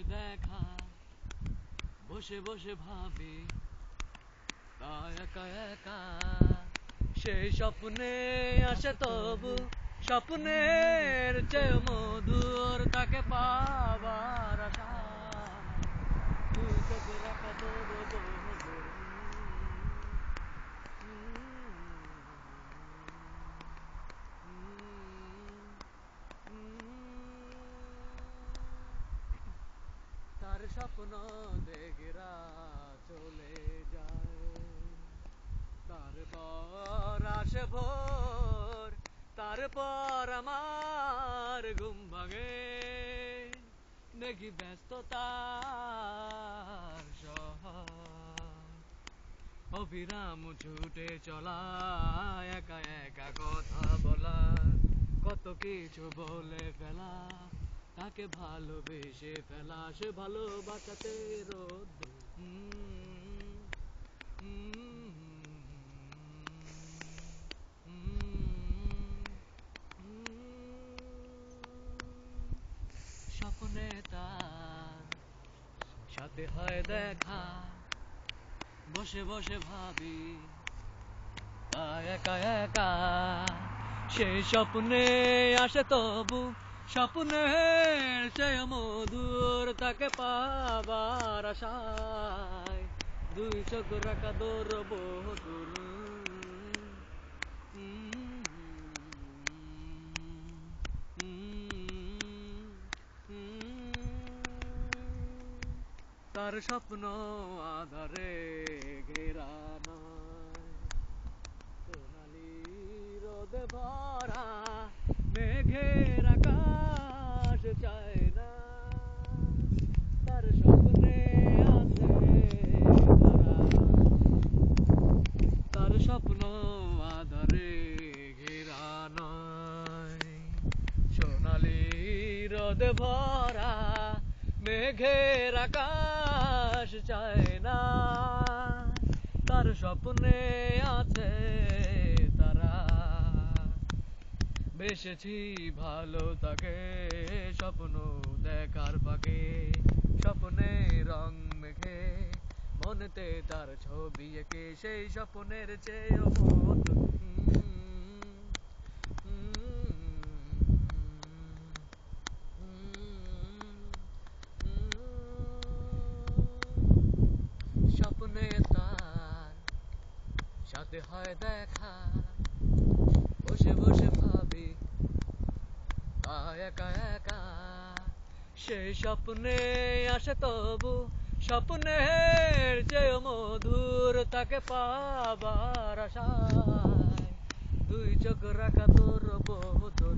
হয় দেখা। বসে বসে ভাবি একা একা। সেই স্বপ্নে আসে তবু, স্বপ্নের চেয়ে মধুর তাকে পাবার আশা তুই চোখে রাখা তোর বহুদূর। তার স্বপ্ন দেখরা চলে যায়। তারপর আসে ভোর তারপর আমার ঘুম ভাঙে। দেখি ব্যস্ততার অবিরাম ছুটে চলা, একা একা কথা বলা, কত কিছু বলে ফেলা। তাকে ভালোবেসে ফেলা সে ভালোবাসাতে রোদ। স্বপ্নে তার সাথে হয় দেখা। বসে বসে ভাবি একা একা সেই স্বপ্নে আসে তবু স্বপ্নের সে মধুর তাকে পাবার আশায়। দুই চোখ রাখা বহুদূর তার স্বপ্ন আধারে ঘেরা নয়। সোনালি রোদ ভরা আকাশ তার স্বপ্নে আধারে ঘেরা নয় সোনালি রোদ ভরা, মেঘের আকাশ চায় না। তার স্বপ্নে আছে তারা। বেসেছি ভালো তাকে স্বপ্ন দেখার পাকে স্বপ্নে রং মেঘে মনেতে তার ছবি এঁকে, সেই স্বপ্নের চেয়ে স্বপ্নে তার সাথে হয় দেখা, বসে বসে ভাবি একা একা সেই স্বপ্নে আসে তবু স্বপ্নের যে মধুর তাকে পাবার আশায়। দুই চোখ রাখা তোর বহুদূর